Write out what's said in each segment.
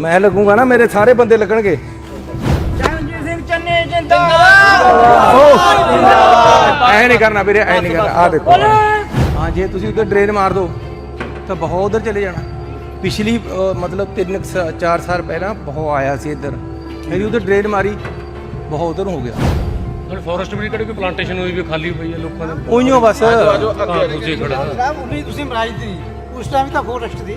ਮੈਂ ਲੱਗੂਗਾ ਨਾ ਮੇਰੇ ਸਾਰੇ ਬੰਦੇ ਲੱਗਣਗੇ। ਚਰਨਜੀਤ ਸਿੰਘ ਚੰਨੀ ਜਿੰਦਾਬਾਦ। ਐ ਨਹੀਂ ਕਰਨਾ ਵੀਰੇ ਐ ਨਹੀਂ ਕਰਨਾ। ਆ ਦੇਖੋ। ਹਾਂ ਜੇ ਤੁਸੀਂ ਉਧਰ ਡਰੇਨ ਮਾਰ ਦੋ ਤਾਂ ਬਹੁਤ ਉਧਰ ਚਲੇ ਜਾਣਾ। ਪਿਛਲੀ ਮਤਲਬ 3 4 ਸਾਲ ਪਹਿਲਾਂ ਬਹੁਤ ਆਇਆ ਸੀ ਇੱਧਰ। ਮੇਰੀ ਉਧਰ ਡਰੇਨ ਮਾਰੀ ਬਹੁਤ ਉਧਰ ਹੋ ਗਿਆ। ਹੁਣ ਫੋਰੈਸਟ ਵੀ ਕਿਹੜੀ ਕੋਈ ਪਲਾਂਟੇਸ਼ਨ ਹੋਈ ਵੀ ਖਾਲੀ ਪਈ ਹੈ ਲੋਕਾਂ ਦੇ ਉਈਓ ਬਸ। ਘਾਹ ਤੁਸੀਂ ਖੜਾ ਸਾਹਿਬ ਉਨੀ ਤੁਸੀਂ ਮਰਾਈ ਦੀ। ਉਸ ਟਾਈਮ ਤਾਂ ਫੋਰੈਸਟ ਦੀ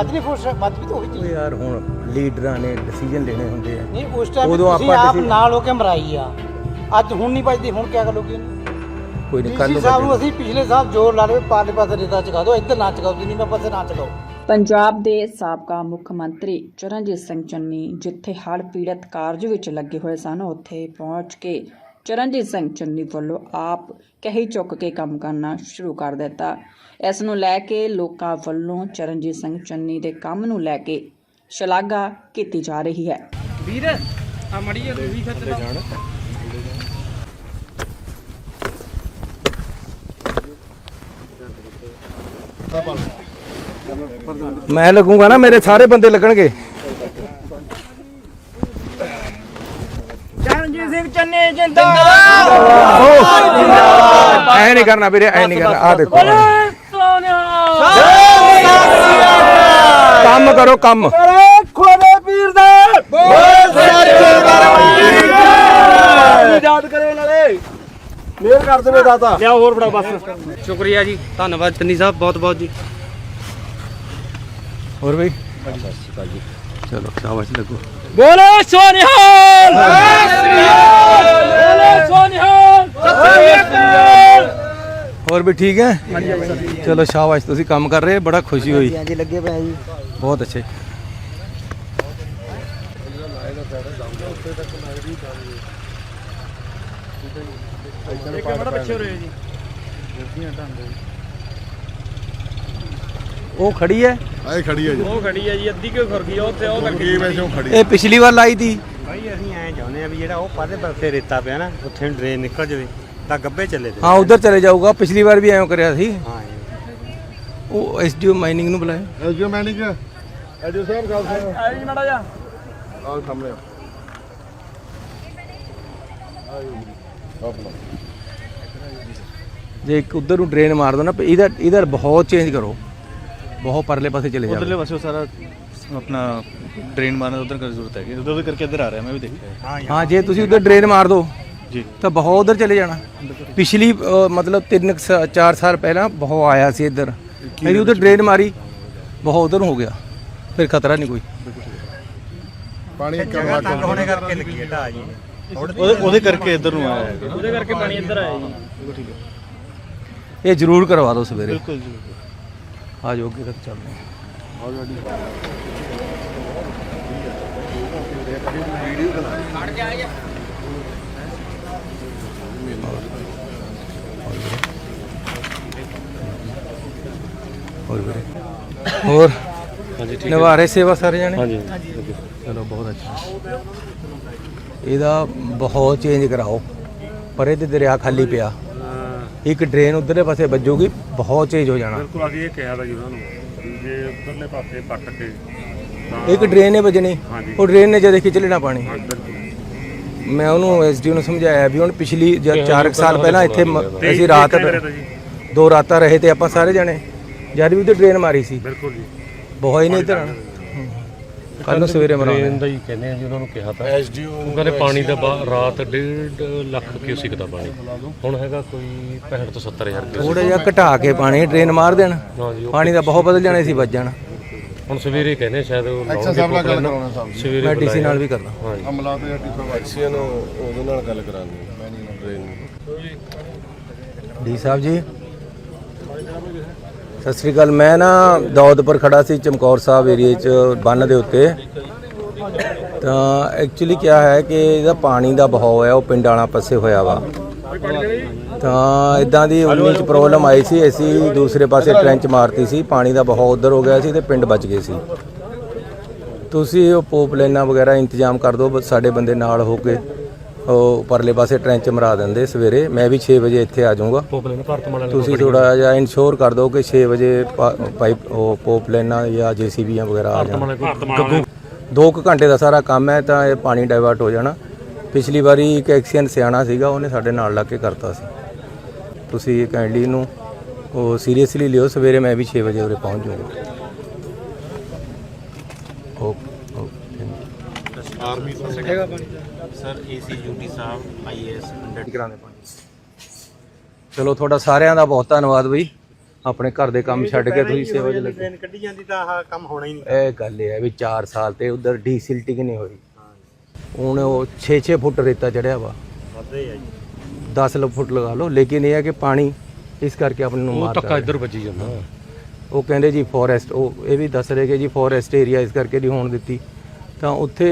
ਅੱਜ ਨਹੀਂ ਵੀ ਤਾਂ ਹੋਈ ਉਹ ਸੀ ਯਾਰ ਹੁਣ ਲੀਡਰਾਂ ਨੇ ਡਿਸੀਜਨ ਲੈਣੇ ਹੁੰਦੇ ਆ। ਨਹੀਂ ਉਸ ਟਾਈਮ ਉਦੋਂ ਤੁਸੀਂ ਆਪਾਂ ਆਪ decision- ਨਾਲ ਹੋ ਕੇ ਮਰਾਈ ਆ। ਅੱਜ ਹੁਣ ਨਹੀਂ ਵੱਜਦੀ ਹੁਣ ਕਿਆ ਕਰੋਗੇ? ਕੋਈ ਨਹੀਂ ਕਰ ਡੀਸੀ ਸਾਹਿਬ ਨੂੰ ਅਸੀਂ ਪਿਛਲੇ ਸਾਲ ਜੋਰ ਲਾ ਲਵੇ ਪਾਰਲੇ ਪਾਸੇ ਰੇਤਾ ਚਗਾ ਦਿਓ ਇੱਧਰ ਨਾ ਚਗਾਓ ਜਿੰਨੀ ਮੈਂ ਪਾਸੇ ਨਾ ਚਗਾਓ ਪੰਜਾਬ ਦੇ ਸਾਬਕਾ ਮੁੱਖ ਮੰਤਰੀ ਚਰਨਜੀਤ ਸਿੰਘ ਚੰਨੀ ਜਿੱਥੇ ਹੜ੍ਹ ਪੀੜਤ ਕਾਰਜ ਵਿੱਚ ਲੱਗੇ ਹੋਏ ਸਨ ਉੱਥੇ ਪਹੁੰਚ ਕੇ ਚਰਨਜੀਤ ਸਿੰਘ ਚੰਨੀ ਵੱਲੋਂ ਆਪ ਕਹੀ ਚੁੱਕ ਕੇ ਕੰਮ ਕਰਨਾ ਸ਼ੁਰੂ ਕਰ ਦਿੱਤਾ। ਇਸ ਨੂੰ ਲੈ ਕੇ ਲੋਕਾਂ ਵੱਲੋਂ ਚਰਨਜੀਤ ਸਿੰਘ ਚੰਨੀ ਦੇ ਕੰਮ ਨੂੰ ਲੈ ਕੇ ਸ਼ਲਾਘਾ ਕੀਤੀ ਜਾ ਰਹੀ ਹੈ। ਵੀਰ ਆ ਮੜੀ ਆ ਵੀ ਖੱਤ ਮੈਂ ਲੱਗੂਗਾ ਨਾ ਮੇਰੇ ਸਾਰੇ ਬੰਦੇ ਲੱਗਣਗੇ। ਚੰਨੀ ਜਿੰਦਾਬਾਦ। ਐ ਨਹੀਂ ਕਰਨਾ ਵੀਰੇ ਐ ਨਹੀਂ ਕਰਨਾ। ਆ ਦੇਖੋ। ਕੰਮ ਕਰੋ ਕੰਮ ਖੋਦੇ ਪੀਰ ਦਾ ਯਾਦ ਕਰੇ ਨਾਲੇ ਮੇਰ ਕਰ ਦੇਵੇ ਦਾਤਾ ਲਿਆ ਹੋਰ ਬੜਾ ਬਸ। ਸ਼ੁਕਰੀਆ ਜੀ ਧੰਨਵਾਦ ਚੰਨੀ ਸਾਹਿਬ ਬਹੁਤ ਬਹੁਤ ਜੀ। ਹੋਰ ਬਈ ਚਲੋ ਸ਼ਾਬਾਸ਼ ਲੱਗੋ। ਬੋਲੇ ਸੋਨਿਹਾਲ! ਬੋਲੇ ਸੋਨਿਹਾਲ! ਹੋਰ ਵੀ ਠੀਕ ਹੈ? ਚਲੋ ਸ਼ਾਬਾਸ਼ ਤੁਸੀਂ ਕੰਮ ਕਰ ਰਹੇ ਬੜਾ ਖੁਸ਼ੀ ਹੋਈ। ਹਾਂਜੀ ਲੱਗੇ ਪਏ ਜੀ। ਬਹੁਤ ਅੱਛੇ ਉਹ ਖੜੀ ਹੈ। ਆਏ ਖੜੀ ਹੈ ਜੀ। ਉਹ ਖੜੀ ਹੈ ਜੀ ਅੱਧੀ ਕਿਉਂ ਖੁਰ ਗਈ ਉੱਥੇ ਉਹ ਕੀ ਵੈਸੋਂ ਖੜੀ ਇਹ ਪਿਛਲੀ ਵਾਰ ਲਾਈ ਤੀ। ਭਾਈ ਅਸੀਂ ਐਂ ਚਾਹੁੰਦੇ ਆ ਵੀ ਜਿਹੜਾ ਉਹ ਪਾਸੇ ਪਾਸੇ ਰੇਤਾ ਪਿਆ ਨਾ ਉੱਥੇ ਡਰੇਨ ਨਿਕਲ ਜਾਵੇ ਤਾਂ ਗੱਬੇ ਚੱਲੇ ਤੇ। ਹਾਂ ਉਧਰ ਚਲੇ ਜਾਊਗਾ। ਪਿਛਲੀ ਵਾਰ ਵੀ ਐਂ ਕਰਿਆ ਸੀ। ਹਾਂ। ਉਹ ਐਸਡੀਓ ਮਾਈਨਿੰਗ ਨੂੰ ਬੁਲਾਇਆ। ਐਜੀਓ ਮੈਨੇਜ ਐਜੀਓ ਸਾਹਿਬ ਗੱਲ ਸੁਣੋ। ਆਈ ਜੀ ਮੜਾ ਜਾ ਆਹ ਸਾਹਮਣੇ ਆ। ਆਪਣਾ ਜੇ ਇੱਕ ਉਧਰ ਨੂੰ ਡਰੇਨ ਮਾਰ ਦੋ ਨਾ ਇਹਦਾ ਇਹਦਾ ਬਹੁਤ ਚੇਂਜ ਕਰੋ। ਬਹੁਤ ਪਰਲੇ ਪਾਸੇ ਚਲੇ ਉਧਰਲੇ ਜਾਓ ਪਾਸੇ ਉਹ ਸਾਰਾ ਆਪਣਾ ਡਰੇਨ ਮਾਰਨ ਉਧਰ ਕਰਨ ਦੀ ਜ਼ਰੂਰਤ ਹੈ। ਉਧਰ ਉਧਰ ਕਰਕੇ ਇੱਧਰ ਆ ਰਿਹਾ ਮੈਂ ਵੀ ਦੇਖਿਆ ਹਾਂ ਜੀ। ਹਾਂ ਜੇ ਤੁਸੀਂ ਉਧਰ ਡਰੇਨ ਮਾਰ ਦੋ ਜੀ। ਤਾਂ ਬਹੁਤ ਉਧਰ ਚਲੇ ਜਾਣਾ। ਪਿਛਲੀ ਮਤਲਬ 3 4 ਸਾਲ ਪਹਿਲਾਂ ਬਹੁਤ ਆਇਆ ਸੀ ਇੱਧਰ। ਮੇਰੀ ਉਧਰ ਡਰੇਨ ਮਾਰੀ ਬਹੁਤ ਉਧਰ ਹੋ ਗਿਆ। ਫਿਰ ਖਤਰਾ ਨਹੀਂ ਕੋਈ। ਪਾਣੀ ਜਗ੍ਹਾ ਤੰਗ ਹੋਣੇ ਕਰਕੇ ਲੱਗੀ ਹੈ ਢਾਹ ਜੀ। ਉਹਦੇ ਉਹਦੇ ਕਰਕੇ ਇੱਧਰ ਨੂੰ ਆਇਆ ਹੈ। ਉਹਦੇ ਕਰਕੇ ਪਾਣੀ ਇੱਧਰ ਆਇਆ ਜੀ। ਇਹ ਜ਼ਰੂਰ ਕਰਵਾ ਦਿਓ ਸਵੇਰੇ। ਬਿਲਕੁਲ ਜੀ ਆ ਜਾਓ ਅੱਗੇ ਤੱਕ ਚੱਲਦੇ ਹਾਂ ਹੋਰ ਵੀਰੇ ਹੋਰ ਹਾਂਜੀ ਠੀਕ ਨਿਭਾ ਰਹੇ ਸੇਵਾ ਸਾਰੇ ਜਾਣੇ? ਹਾਂਜੀ। ਚਲੋ ਬਹੁਤ ਅੱਛਾ। ਇਹਦਾ ਬਹੁਤ ਚੇਂਜ ਕਰਾਓ। ਪਰ ਇਹਦੇ ਦਰਿਆ ਖਾਲੀ ਪਿਆ। ਇੱਕ ਡਰੇਨ ਉਧਰਲੇ ਪਾਸੇ ਵੱਜੂਗੀ ਬਹੁਤ ਚੇਂਜ ਹੋ ਜਾਣਾ। ਬਿਲਕੁਲ ਅਸੀਂ ਇਹ ਕਿਹਾ ਤਾਂ ਜੀ ਉਹਨਾਂ ਨੂੰ ਜੇ ਉਧਰਲੇ ਪਾਸੇ ਪੱਟ ਕੇ ਇੱਕ ਡਰੇਨ ਨੇ ਵੱਜਣੀ ਉਹ ਡਰੇਨ ਨੇ ਜਦੇ ਖਿੱਚ ਲੈਣਾ ਪਾਣੀ। ਬਿਲਕੁਲ। ਮੈਂ ਉਹਨੂੰ ਐਸਡੀਓ ਨੂੰ ਸਮਝਾਇਆ ਵੀ ਹੁਣ ਪਿਛਲੀ ਜਦ 4 ਸਾਲ ਪਹਿਲਾਂ ਇੱਥੇ ਮ- ਤੇ ਅਸੀਂ ਰਾਤ ਤਾ ਜੀ? ਦੋ ਰਾਤਾਂ ਰਹੇ ਤੇ ਆਪਾਂ ਸਾਰੇ ਜਣੇ ਜਦ ਵੀ ਤੇ ਡਰੇਨ ਮਾਰੀ ਸੀ। ਬਿਲਕੁਲ ਜੀ। ਬਹੁਤ ਹੀ ਨਹੀਂ ਇੱਧਰ। ਕੱਲ ਨੂੰ ਸਵੇਰੇ ਟ੍ਰੇਨ ਮਰਾਉਂਦੇ ਦਾ ਹੀ ਕਹਿੰਦੇ ਆ ਜੀ ਉਹਨਾਂ ਨੂੰ ਕਿਹਾ ਤਾਂ। ਐਸਡੀਓ ਉਹ ਕਹਿੰਦੇ ਪਾਣੀ ਦਾ ਬਾ- ਰਾਤ 1.5 ਲੱਖ ਕਿਊਸਿਕ ਦਾ ਪਾਣੀ। ਹੁਣ ਹੈਗਾ ਕੋਈ 65 ਤੋਂ 70 ਹਜ਼ਾਰ ਕਿਊਸਿਕ। ਥੋੜਾ ਜਿਹਾ ਘਟਾ ਕੇ ਪਾਣੀ ਡਰੇਨ ਮਾਰ ਦੇਣ। ਉਹ ਪਾਣੀ ਦਾ ਬਹੁਤ ਬਦਲ ਜਾਣੇ ਸੀ ਵੱਜ ਜਾਣਾ। ਹੁਣ ਸਵੇਰੇ ਕਹਿੰਦੇ ਆ ਸ਼ਾਇਦ ਉਹ ਲਾਉਣਗੇ ਸਾਹਿਬ ਨਾਲ ਗੱਲ। ਕਰਾਉਣਾ ਸਾਹਿਬ ਸਵੇਰੇ ਮੈਂ ਡੀਸੀ। ਨਾਲ ਵੀ ਕਰਦਾ। ਹਾਂਜੀ ਅਮਲਾ ਤੇ ਟੀਚਰ ਐਕਸ਼ਨ ਨੂੰ ਉਹਦੇ ਨਾਲ ਗੱਲ ਕਰਾਣੀ ਟ੍ਰੇਨ ਡੀ ਸਾਹਿਬ ਜੀ। ਸਤਿ ਸ੍ਰੀ ਅਕਾਲ। ਮੈਂ ਨਾ ਦੌਦਪੁਰ ਖੜਾ ਸੀ ਚਮਕੌਰ ਸਾਹਿਬ ਏਰੀਏ 'ਚ ਬੰਨ ਦੇ ਉੱਤੇ। ਤਾਂ ਐਕਚੁਅਲੀ ਕੀ ਹੈ ਕਿ ਇਹਦਾ ਪਾਣੀ ਦਾ ਬਹਾਅ ਹੈ, ਉਹ ਪਿੰਡ ਵਾਲਾ ਪਾਸੇ ਹੋਇਆ ਵਾ। ਤਾਂ ਇਦਾਂ ਦੀ 19 ਚ ਪ੍ਰੋਬਲਮ ਆਈ ਸੀ, ਅਸੀਂ ਦੂਸਰੇ ਪਾਸੇ ਟ੍ਰੈਂਚ ਮਾਰਤੀ ਸੀ, ਪਾਣੀ ਦਾ ਬਹਾਅ ਉਧਰ ਹੋ ਗਿਆ ਸੀ ਤੇ ਪਿੰਡ ਬਚ ਗਏ ਸੀ। ਤੁਸੀਂ ਉਹ ਪੋਪ ਵਗੈਰਾ ਇੰਤਜ਼ਾਮ ਕਰ ਦਿਓ ਬਸ ਸਾਡੇ ਬੰਦੇ ਨਾਲ ਹੋ ਕੇ। ਉਹ ਪਰਲੇ ਪਾਸੇ ਟ੍ਰੈਂਚ ਮਰਾ ਦਿੰਦੇ ਸਵੇਰੇ। ਮੈਂ ਵੀ 6 ਵਜੇ ਇੱਥੇ ਆ ਜਾਊਂਗਾ। ਪੋਪਲੇ ਨੇ ਤੁਸੀਂ ਥੋੜਾ ਜਿਹਾ ਇਨਸ਼ੋਰ ਕਰ ਦਿਓ ਕਿ 6 ਵਜੇ ਪਾਈਪ, ਉਹ ਪੋਪ ਲੈਣਾ ਜਾਂ ਜੀਸੀਬੀਆਂ ਵਗੈਰਾ ਆ ਜਾਣ। ਗੱਗੂ ਦੋ ਕੁ ਘੰਟੇ ਦਾ ਸਾਰਾ ਕੰਮ ਹੈ ਤਾਂ ਇਹ ਪਾਣੀ ਡਾਇਵਰਟ ਹੋ ਜਾਣਾ। ਪਿਛਲੀ ਵਾਰੀ ਇੱਕ ਐਕਸੀਅਨ ਸਿਆਣਾ ਸੀਗਾ, ਉਹਨੇ ਸਾਡੇ ਨਾਲ ਲੱਗ ਕੇ ਕਰਤਾ ਸੀ। ਤੁਸੀਂ ਕਾਈਂਡਲੀ ਨੂੰ ਉਹ ਸੀਰੀਅਸਲੀ ਲਿਓ, ਸਵੇਰੇ ਮੈਂ ਵੀ 6 ਵਜੇ ਉਰੇ ਪਹੁੰਚ ਜਾਊਂਗਾ। Okay okay sir AC UT ਸਾਹਿਬ ਆਈਏਐਸ 100 ਕਰਾਣੇ ਚਲੋ ਤੁਹਾਡਾ ਸਾਰਿਆਂ ਦਾ ਬਹੁਤ ਧੰਨਵਾਦ ਬਈ। ਆਪਣੇ ਘਰ ਦੇ ਕੰਮ ਛੱਡ ਕੇ ਤੁਸੀਂ ਸੇਵਾ 'ਚ ਲੱਗੇ ਟ੍ਰੇਨ ਕੱਢੀ ਜਾਂਦੀ ਤਾਂ ਆਹ ਕੰਮ ਹੋਣਾ ਹੀ ਨਹੀਂ। ਇਹ ਗੱਲ ਇਹ ਹੈ ਵੀ 4 ਸਾਲ ਤੇ ਉਧਰ ਡੀਸਿਲਟਿੰਗ ਨਹੀਂ ਹੋਈ? ਹੁਣ ਉਹ 6-6 ਫੁੱਟ ਰੇਤਾ ਚੜਿਆ ਵਾ। ਵੱਧਦੇ ਆ ਜੀ। 10 ਲ ਫੁੱਟ ਲਗਾ ਲਓ ਲੇਕਿਨ ਇਹ ਹੈ ਕਿ ਪਾਣੀ ਇਸ ਕਰਕੇ ਆਪਣੇ ਨੂੰ ਉਹ ਮਾਰਦਾ ਧੱਕਾ ਹੈ। ਇੱਧਰ ਵੱਜੀ ਜਾਂਦਾ। ਉਹ ਕਹਿੰਦੇ ਜੀ ਫੋਰੈਸਟ ਉਹ ਇਹ ਵੀ ਦੱਸ ਰਹੇ ਕਿ ਜੀ ਫੋਰੈਸਟ ਏਰੀਆ ਇਸ ਕਰਕੇ ਨਹੀਂ ਹੋਣ ਦਿੱਤੀ। ਤਾਂ ਉੱਥੇ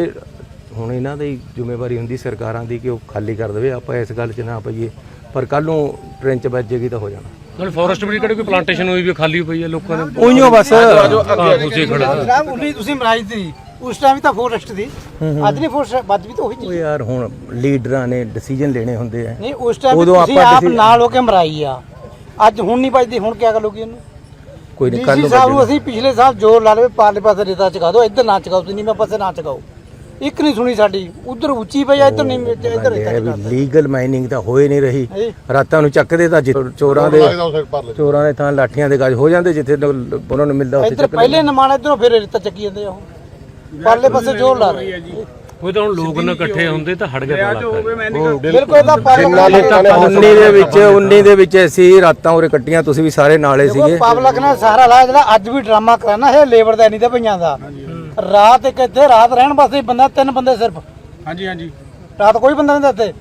ਹੁਣ ਇਹਨਾਂ ਦੀ ਜ਼ਿੰਮੇਵਾਰੀ ਹੁੰਦੀ ਸਰਕਾਰਾਂ ਦੀ ਕਿ ਉਹ ਖਾਲੀ ਕਰ ਦੇਵੇ ਆਪਾਂ ਇਸ ਗੱਲ 'ਚ ਨਾ ਪਈਏ। ਪਰ ਕੱਲ ਨੂੰ ਟ੍ਰੇਨ 'ਚ ਵੱਜੇਗੀ ਤਾਂ ਹੋ ਜਾਣਾ। ਨਾਲ ਫੋਰੈਸਟ ਵੀ ਕਿਹੜੀ ਕੋਈ ਪਲਾਂਟੇਸ਼ਨ ਹੋਈ ਵੀ ਖਾਲੀ ਪਈ ਹੈ ਲੋਕਾਂ ਨੇ ਉਈਓ ਬਸ। ਫੂਸੇ ਖੜਾ ਜਨਾਬ ਤੁਸੀਂ ਮਰਾਈ ਸੀ ਉਸ ਟਾਈਮ ਵੀ ਤਾਂ ਫੋਰੈਸਟ ਦੀ ਅੱਜ ਨਹੀਂ ਫੋਰੈਸਟ ਅੱਜ ਵੀ ਤਾਂ ਉਹੀ ਉਹ ਚੀਜ਼ ਯਾਰ ਹੁਣ ਲੀਡਰਾਂ ਨੇ ਡਿਸੀਜਨ ਲੈਣੇ ਹੁੰਦੇ ਆ। ਨਹੀਂ ਉਸ ਟਾਈਮ ਤੁਸੀਂ ਆਪਾਂ ਨਾਲ ਹੋ ਕੇ ਮਰਾਈ ਆ। ਅੱਜ ਹੁਣ ਨਹੀਂ ਵੱਜਦੀ ਹੁਣ ਕੀ ਕਰੋਗੇ ਇਹਨੂੰ ਕੋਈ ਨਹੀਂ ਕੱਲ ਨੂੰ। ਅਸੀਂ ਪਿਛਲੇ ਸਾਲ ਜ਼ੋਰ ਲਾ ਲਵੇ ਪਾਰਲੇ ਪਾਸੇ ਰੇਤਾ ਚਕਾ ਦਿਓ ਇੱਧਰ ਨਾ ਚਕਾਓ ਤੁਸੀਂ ਨੀਵੇਂ ਪਾਸੇ ਨਾ ਚਕਾਓ। ਇੱਕ ਨਹੀਂ ਸੁਣੀ ਸਾਡੀ ਉਧਰ ਉੱਚੀ ਪਈ ਆ ਇੱਧਰ ਨਹੀਂ ਇੱਧਰ ਵੀ ਲੀਗਲ ਮਾਈਨਿੰਗ ਤਾਂ ਹੋਏ ਨਹੀਂ ਰਹੀ। ਰਾਤਾਂ ਨੂੰ ਚੱਕਦੇ ਤਾਂ ਚੋਰਾਂ ਦੇ ਚੋਰਾਂ ਦੇ ਤਾਂ ਲਾਠੀਆਂ ਦੇ ਗੱਜ ਹੋ ਜਾਂਦੇ ਜਿੱਥੇ ਉਹਨਾਂ ਨੂੰ ਮਿਲਦਾ ਉੱਥੇ ਇੱਧਰ ਚੱਕ ਪਹਿਲੇ ਨਮਾਣਾ ਇੱਧਰੋਂ ਫਿਰ ਰੇਤਾ ਚੱਕੀ ਜਾਂਦੇ ਆ ਉਹ। ਪਾਰਲੇ ਪਾਸੇ ਜ਼ੋਰ ਲਾ ਰਹੇ ਉਹ ਤਾਂ ਹੁਣ ਲੋਕ ਨਾ ਇਕੱਠੇ ਹੁੰਦੇ ਤਾਂ ਹਟ ਗਿਆ ਬਿਲਕੁਲ ਇਹਦਾ ਪਾਰਲੇ ਤਾਂ 19 ਦੇ ਵਿੱਚ 19 ਦੇ ਵਿੱਚ ਅਸੀਂ ਰਾਤਾਂ ਉਰੇ ਕੱਟੀਆਂ ਤੁਸੀਂ ਵੀ ਸਾਰੇ ਨਾਲੇ ਸੀਗੇ। ਪਬਲਿਕ ਨੇ ਸਹਾਰਾ ਲਾਇਆ ਜਿਹੜਾ ਅੱਜ ਵੀ ਡਰਾਮਾ ਕਰਾਣਾ ਇਹ ਲੇਬਰ ਦਾ ਨਹੀਂ ਤੇ ਪਈਆਂ ਦਾ। ਰਾਤ ਇੱਕ ਇੱਥੇ ਰਾਤ ਰਹਿਣ ਵਾਸਤੇ ਬੰਦਾ ਤਿੰਨ ਬੰਦੇ ਸਿਰਫ। ਹਾਂਜੀ ਹਾਂਜੀ। ਰਾਤ ਕੋਈ ਬੰਦਾ ਨਹੀਂ ਦਿੱਤੇ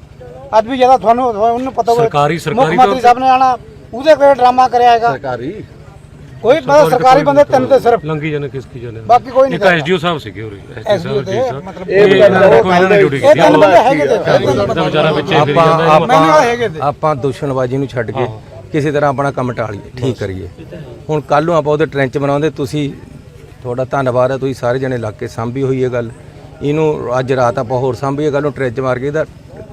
ਅੱਜ ਵੀ ਜ਼ਿਆਦਾ ਤੁਹਾਨੂੰ ਉਹਨੂੰ ਪਤਾ ਹੋਵੇ ਸਰਕਾਰੀ- ਸਰਕਾਰੀ ਮੁੱਖ ਮੰਤਰੀ ਸਾਹਿਬ ਨੇ ਆਣਾ ਉਹਦੇ ਕੋਲ ਡਰਾਮਾ ਕਰਿਆ ਹੈਗਾ। ਸਰਕਾਰੀ? ਕੋਈ ਮਤਲਬ ਸਰਕਾਰੀ ਬੰਦੇ ਤਿੰਨ ਤੇ ਸਿਰਫ। ਲੰਗੀ ਜਾਣੇ ਕਿਸ ਕੀ ਜਾਣੇ ਬਾਕੀ ਕੋਈ ਨਹੀਂ ਇੱਕ ਐਸਡੀਓ ਸਾਹਿਬ ਸੀਗੇ ਉਰੇ ਐਸਡੀਓ ਤੇ ਮਤਲਬ ਇਹ ਕੋਈ ਇਹਨਾਂ ਨੇ ਡਿਊਟੀ ਇਹ ਕੀਤੀ ਤਿੰਨ ਬੰਦੇ ਹੈਗੇ ਤੇ। ਇਹ ਤਿੰਨ ਉਹਦਾ ਵਿਚਾਰਾ ਵਿੱਚ ਫਿਰੀ ਆਪਾਂ ਜਾਂਦਾ ਮੈਨੂੰ ਵਾਲੇ ਹੈਗੇ ਆਪਾਂ ਤੇ। ਆਪਾਂ ਦੁਸ਼ਮਣਬਾਜ਼ੀ ਨੂੰ ਛੱਡ ਕੇ ਕਿਸੇ ਤਰ੍ਹਾਂ ਆਪਣਾ ਕੰਮ ਟਾਲੀਏ ਠੀਕ ਕਰੀਏ। ਹੁਣ ਕੱਲ ਨੂੰ ਆਪਾਂ ਉਹਦੇ ਟ੍ਰੈਂਚ ਬਣਾਉਂਦੇ ਤੁਸੀਂ ਤੁਹਾਡਾ ਧੰਨਵਾਦ ਹੈ ਤੁਸੀਂ ਸਾਰੇ ਜਣੇ ਲੱਗ ਕੇ ਸਾਂਭੀ ਹੋਈ ਹੈ ਗੱਲ। ਇਹਨੂੰ ਅੱਜ ਰਾਤ ਆਪਾਂ ਹੋਰ ਸਾਂਭੀਏ ਗੱਲ ਨੂੰ ਟ੍ਰੈਂਚ ਮਾਰ ਕੇ ਇਹਦਾ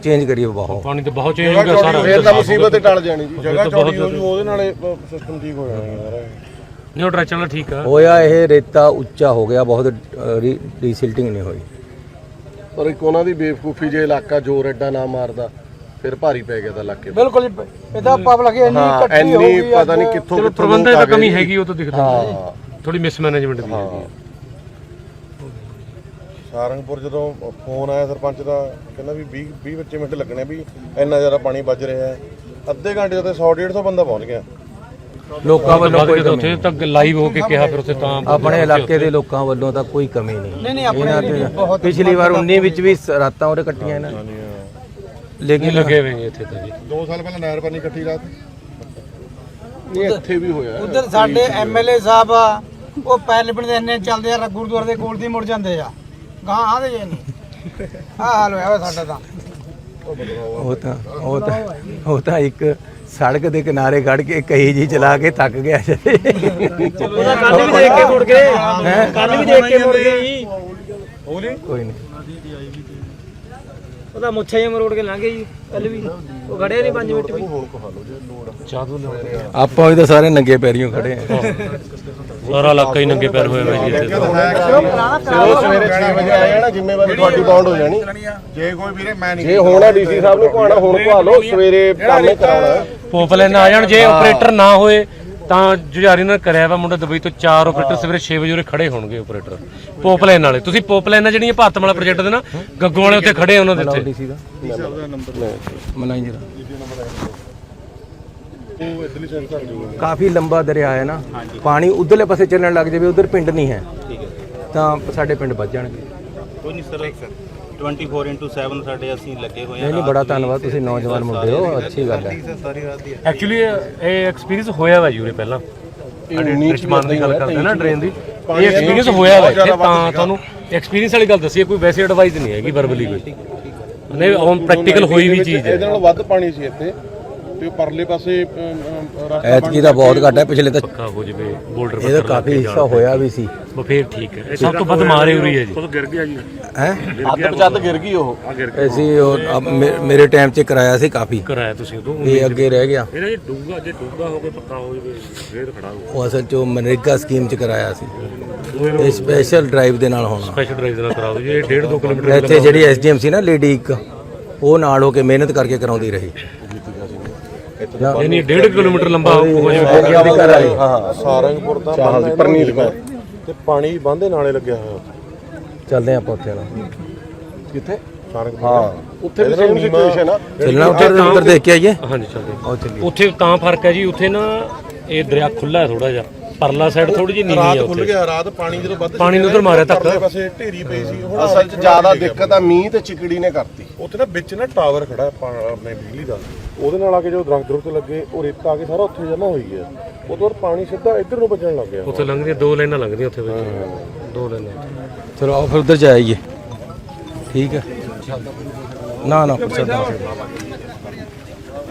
ਚੇਂਜ ਕਰੀਏ ਬਹੁਤ ਪਾਣੀ ਤਾਂ ਬਹੁਤ ਚੇਂਜ ਹੋ ਗਿਆ ਸਾਰਾ ਫੇਰ ਤਾਂ ਮੁਸੀਬਤ ਹੀ ਟਲ ਜਾਣੀ ਜੀ। ਜਗ੍ਹਾ ਤਾਂ ਚੌੜੀ ਹੋ ਜੂ ਉਹਦੇ ਨਾਲੇ ਸਿਸਟਮ ਠੀਕ ਹੋ ਜਾਣਾ ਸਾਰਾ। ਟਰੈਕਟਰ ਨਾਲ ਠੀਕ ਆ। ਹੋਇਆ ਇਹ ਰੇਤਾ ਉੱਚਾ ਹੋ ਗਿਆ ਬਹੁਤ ਰੀਸਿਲਟਿੰਗ ਨਹੀਂ ਹੋਈ। ਪਰ ਇੱਕ ਉਹਨਾਂ ਦੀ ਬੇਵਕੂਫੀ ਜੇ ਇਲਾਕਾ ਜ਼ੋਰ ਐਡਾ ਨਾ ਮਾਰਦਾ ਫਿਰ ਭਾਰੀ ਪੈ ਗਿਆ ਤਾਂ ਇਲਾਕੇ ਤੇ। ਬਿਲਕੁਲ। ਇਹਦਾ ਪਬਲਿਕ ਇੰਨੀ ਇਕੱਠੀ ਹੋ ਗਈ ਪਤਾ ਨਹੀਂ ਕਿੱਥੋਂ ਕਿੱਥੋਂ ਪ੍ਰਬੰਧਨ ਤਾਂ ਕਮੀ। ਹੈਗੀ ਉਹ ਤਾਂ ਦਿਖਦਾ ਹਾਂ। ਥੋੜੀ ਮਿਸਮੈਨੇਜਮੈਂਟ ਦੀ ਹਾਂ। ਸਾਰੰਗਪੁਰ ਜਦੋਂ ਫੋਨ ਆਇਆ ਸਰਪੰਚ ਦਾ ਕਹਿੰਦਾ ਵੀ 20 20 25 ਮਿੰਟ ਲੱਗਣੇ ਵੀ ਇੰਨਾ ਜ਼ਿਆਦਾ ਪਾਣੀ ਵੱਜ ਰਿਹਾ ਹੈ। ਅੱਧੇ ਘੰਟੇ ਤੇ 100 150 ਬੰਦਾ ਪਹੁੰਚ ਗਿਆ। ਲੋਕਾਂ ਵੱਲੋਂ ਵੱਧ ਕੋਈ ਕਮੀ ਉੱਥੇ ਤੱਕ ਲਾਈਵ ਹੋ ਕੇ ਕਿਹਾ ਫਿਰ ਉੱਥੇ ਤਾਂ ਆਪਣੇ ਇਲਾਕੇ ਦੇ ਲੋਕਾਂ ਵੱਲੋਂ ਤਾਂ ਕੋਈ ਕਮੀ ਨਹੀਂ। ਨਹੀਂ ਨਹੀਂ ਆਪਣੇ ਇਹਨਾਂ ਤੇ ਬਹੁਤ ਪਿਛਲੀ ਵਾਰ 19 ਵਿੱਚ ਵੀ ਸ- ਰਾਤਾਂ ਉਹਦੇ ਕੱਟੀਆਂ ਇਹਨਾਂ ਨੇ। ਨਹੀਂ ਲੇਕਿਨ ਲੱਗੇ ਹੋਏ ਨੇ ਇੱਥੇ ਤਾਂ ਜੀ। 2 ਸਾਲ ਪਹਿਲਾਂ ਨਹਿਰ ਪਾਣੀ ਇਕੱਠੀ ਰਾਤ। ਨਹੀਂ ਇੱਥੇ ਵੀ ਹੋਇਆ। ਉਧਰ ਸਾਡੇ ਐਮਐਲਏ ਸਾਹਿਬ ਆ ਉਹ ਪੈਰ ਪਿੰਡ ਦੇ ਇੰਨੇ ਚੱਲਦੇ ਆ ਗੁਰਦੁਆਰੇ ਦੇ ਕੋਲ ਦੀ ਮੁੜ ਜਾਂਦੇ ਆ। ਗਾਂ ਆਦੇ ਜੇ ਨਹੀਂ ਆ ਹਾਲ ਹੋਇਆ ਵਾ ਸਾਡਾ ਤਾਂ। ਉਹ ਤਾਂ ਉਹ ਤਾਂ ਉਹ ਤਾਂ ਇੱਕ ਸੜਕ ਦੇ ਕਿਨਾਰੇ ਖੜ ਕੇ ਕਹੀ ਜੀ ਚਲਾ ਕੇ ਥੱਕ ਗਿਆ ਜੀ। ਉਹਦਾ ਕੰਨ ਵੀ ਦੇਖ ਕੇ ਮੁੜ ਗਏ। ਕੰਨ ਵੀ ਦੇਖ ਕੇ ਮੁੜ ਗਏ ਜੀ। ਕੋਈ ਨਹੀਂ। ਉਹਦਾ ਮੁੱਛੇ ਜਿਹਾ ਮਰੋੜ ਕੇ ਲੰਘ ਜੀ ਕੱਲ ਵੀ। ਉਹ ਖੜੇ ਨਹੀਂ 5 ਮਿੰਟ ਵੀ। ਚਾਦੂ ਲਿਆਉਂਦੇ ਆ। ਆਪਾਂ ਵੀ ਤਾਂ ਸਾਰੇ ਨੰਗੇ ਪੈਰੀਆਂ ਖੜੇ ਆ। ਸਾਰਾ ਇਲਾਕਾ ਹੀ ਨੰਗੇ ਪੈਰ ਹੋਇਆ ਹੋਇਆ ਜੀ ਇੱਥੇ। ਤਾਂ ਜਦੋਂ ਸਵੇਰੇ 6 ਵਜੇ ਆਇਆ ਨਾ ਜ਼ਿੰਮੇਵਾਰੀ ਤੁਹਾਡੀ ਬਾਉਂਡ ਹੋ ਜਾਣੀ। ਜੇ ਕੋਈ ਵੀਰੇ ਮੈਂ ਨਹੀਂ ਜੇ ਹੋਣਾ ਡੀਸੀ ਸਾਹਿਬ ਨੂੰ ਕਹਾਣਾ ਹੁਣ ਕਹਾ ਲਓ ਸਵੇਰੇ ਕੰਮ ਹੀ ਕਰਾਉਣਾ। ਪੋਪਲੈਨ ਆ ਜਾਣ ਜੇ ਆਪਰੇਟਰ ਨਾ ਹੋਏ ਤਾਂ ਜੁਝਾਰੀ ਨਾਲ ਕਰਿਆ ਵਾ ਮੁੰਡਾ ਦੁਬਈ ਤੋਂ ਚਾਰ ਆਪਰੇਟਰ ਸਵੇਰੇ 6 ਵਜੇ ਉਰੇ ਖੜੇ ਹੋਣਗੇ ਆਪਰੇਟਰ ਪੋਪਲੈਨ ਵਾਲੇ। ਤੁਸੀਂ ਪੋਪਲੈਨ ਜਿਹੜੀਆਂ ਭਾਰਤ ਵਾਲਾ ਪ੍ਰੋਜੈਕਟ ਦੇ ਨਾ ਗੱਗੂ ਵਾਲੇ ਉੱਥੇ ਖੜੇ ਉਹਨਾਂ ਦੇ ਉੱਤੇ ਡੀਸੀ ਦਾ। ਕਾਫੀ ਲੰਬਾ ਦਰਿਆ ਹੈ ਨਾ। ਪਾਣੀ ਉਧਰਲੇ ਪਾਸੇ ਚੱਲਣ ਲੱਗ ਜਾਵੇ ਉਧਰ ਪਿੰਡ ਨਹੀਂ ਹੈ। ਤਾਂ ਸਾਡੇ ਪਿੰਡ ਵੱਜ ਜਾਣਗੇ। ਕੋਈ ਨਹੀਂ ਸਰ। 24/7 ਸਾਡੇ ਅਸੀਂ ਲੱਗੇ ਹੋਏ ਨਹੀਂ ਨਹੀਂ ਬੜਾ ਧੰਨਵਾਦ ਤੁਸੀਂ ਨੌਜਵਾਨ ਮੁੰਡੇ ਹੋ ਅੱਛੀ ਗੱਲ ਹੈ। ਐਕਚੁਅਲੀ ਇਹ ਐਕਸਪੀਰੀਅੰਸ ਹੋਇਆ ਵਾ ਯੂਰੇ ਪਹਿਲਾਂ। ਰਿਸ਼ਮਾਨ ਦੀ ਗੱਲ ਕਰਦੇ ਨਾ ਡਰੇਨ ਦੀ। ਇਹ ਐਕਸਪੀਰੀਅੰਸ ਹੋਇਆ ਵਾ ਇੱਥੇ ਤਾਂ ਤੁਹਾਨੂੰ ਐਕਸਪੀਰੀਅੰਸ ਵਾਲੀ ਗੱਲ ਦੱਸੀ ਕੋਈ ਵੈਸੇ ਐਡਵਾਈਸ ਨਹੀਂ ਹੈਗੀ ਵਰਬਲੀ ਕੋਈ। ਨਹੀਂ ਔਨ ਪ੍ਰੈਕਟੀਕਲ ਹੋਈ ਵੀ ਚੀਜ਼ ਹੈ। ਇਹਦੇ ਨਾਲ ਵੱਧ ਪਾਣੀ ਸੀ ਇੱਥੇ। ਤੇ ਉਹ ਪਰਲੇ ਪਾਸੇ ਐਤਕੀ ਦਾ ਬਹੁਤ ਘੱਟ ਹੈ ਪਿਛਲੇ ਤਾਂ ਪੱਕਾ ਹੋ ਜਵੇ ਬੋਲਡਰ ਇਹਦਾ ਕਾਫੀ ਹਿੱਸਾ ਹੋਇਆ ਵੀ ਸੀ। ਉਹ ਫੇਰ ਠੀਕ ਹੈ। ਇਹ ਸਭ ਤੋਂ ਵੱਧ ਮਾਰੇ ਉਰੀ ਹੈ ਜੀ। ਹੈ? ਅੱਧ ਚੱਦ ਗਿਰ ਗਈ ਉਹ। ਅਸੀਂ ਉਹ ਮੇਰੇ ਟਾਈਮ 'ਚ ਕਰਾਇਆ ਸੀ ਕਾਫੀ। ਕਰਾਇਆ ਤੁਸੀਂ ਉਦੋਂ ਇਹ ਅੱਗੇ ਰਹਿ ਗਿਆ। ਇਹਦਾ ਜੇ ਡੂੰਗਾ ਜੇ ਡੂੰਗਾ ਹੋ ਕੇ ਪੱਕਾ ਹੋ ਜਵੇ ਫੇਰ ਖੜਾ ਹੋ ਉਹ ਅਸਲ 'ਚ ਉਹ ਮਨਰੇਗਾ ਸਕੀਮ 'ਚ ਕਰਾਇਆ ਸੀ। ਇਹ ਸਪੈਸ਼ਲ ਡਰਾਈਵ ਦੇ ਨਾਲ ਹੋਣਾ। ਸਪੈਸ਼ਲ ਡਰਾਈਵ ਦੇ ਨਾਲ ਕਰਾ ਦਿਓ ਜੀ। ਇਹ 1.5 2 ਕਿਲੋਮੀਟਰ ਇੱਥੇ ਜਿਹੜੀ ਐਸਡੀਐਮ ਸੀ ਨਾ ਲੇਡੀ ਇੱਕ ਉਹ ਨਾਲ ਹੋ ਕੇ ਮਿਹਨਤ ਕਰਕੇ ਕਰਾਉਂਦੀ ਰਹੀ। ਨਹੀਂ 1.5 ਕਿਲੋਮੀਟਰ ਲੰਬਾ ਹੋ ਜਾਵੇ ਹਾਂ ਸਾਰੰਗਪੁਰ ਦਾ ਬੰਦ ਪਰਨੀਤ ਤੇ ਪਾਣੀ ਬੰਦੇ ਨਾਲੇ ਲੱਗਿਆ ਹੋਇਆ। ਉੱਥੇ ਚੱਲਦੇ ਆਪਾਂ ਉੱਥੇ ਨਾਲ ਕਿੱਥੇ? ਸਾਰੰਗਪੁਰ। ਹਾਂ। ਉੱਥੇ ਵੀ ਸੇਮ ਸਿਚੁਏਸ਼ਨ ਆ। ਚੱਲਣਾ ਉੱਥੇ ਉੱਧਰ ਦੇਖ ਕੇ ਆਈਏ? ਹਾਂਜੀ ਚੱਲਦੇ ਉੱਥੇ ਤਾਂ ਫ਼ਰਕ ਹੈ ਜੀ ਉੱਥੇ ਨਾ ਇਹ ਦਰਿਆ ਖੁੱਲਾ ਹੈ ਥੋੜਾ ਜਿਹਾ। ਪਰਲਾ ਸਾਈਡ ਥੋੜੀ ਜਿਹੀ ਨੀਵੀਂ ਰਾਤ ਖੁੱਲ ਉੱਥੇ। ਗਿਆ ਰਾਤ ਪਾਣੀ ਜਦੋਂ ਵੱਧ ਪਾਣੀ ਨੂੰ ਉੱਧਰ ਮਾਰਿਆ ਧੱਕਾ। ਪਰਲੇ ਪਾਸੇ ਢੇਰੀ ਪਈ ਸੀ ਹੁਣ ਅਸਲ 'ਚ ਜ਼ਿਆਦਾ ਦਿੱਕਤ ਆ ਮੀਂਹ ਤੇ ਚਿਕੜੀ ਨੇ ਕਰਤੀ। ਉੱਥੇ ਨਾ ਵਿੱਚ ਨਾ ਟਾਵਰ ਖੜਾ ਹੈ ਪਾ- ਆਪਣੇ ਬਿਜਲੀ ਦਾ। ਉਹਦੇ ਨਾਲ ਆ ਕੇ ਜੋ ਦਰਖਤ ਦਰਖਤ ਲੱਗੇ ਉਹ ਰੇਤਾ ਆ ਕੇ ਸਾਰਾ ਉੱਥੇ ਜਮਾ ਹੋਈ ਗਿਆ। ਬਾਅਦ ਪਾਣੀ ਸਿੱਧਾ ਇੱਧਰ ਨੂੰ ਵੱਜਣ ਲੱਗ ਗਿਆ। ਉੱਥੇ ਲੰਘਦੀਆਂ ਦੋ ਲਾਈਨਾਂ ਲੰਘਦੀਆਂ ਉੱਥੇ ਵਿੱਚ। ਦੋ ਲਾਈਨਾਂ ਚਲੋ ਆਓ ਫਿਰ ਉੱਧਰ ਜਾਈਏ। ਠੀਕ ਹੈ। ਨਾ ਨਾ ਪ੍ਰਸ਼ਾਦਾ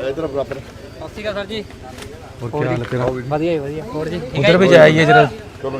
ਇਧਰ ਬਰਾਬਰ। ਸਤਿ ਸ਼੍ਰੀ ਅਕਾਲ ਸਰ ਜੀ। ਹੋਰ ਕੀ ਹਾਲ ਹੈ ਤੇਰਾ? ਵਧੀਆ ਵਧੀਆ। ਹੋਰ ਜੀ? ਉਧਰ ਵੀ ਜਾਈਏ ਜਰਾ।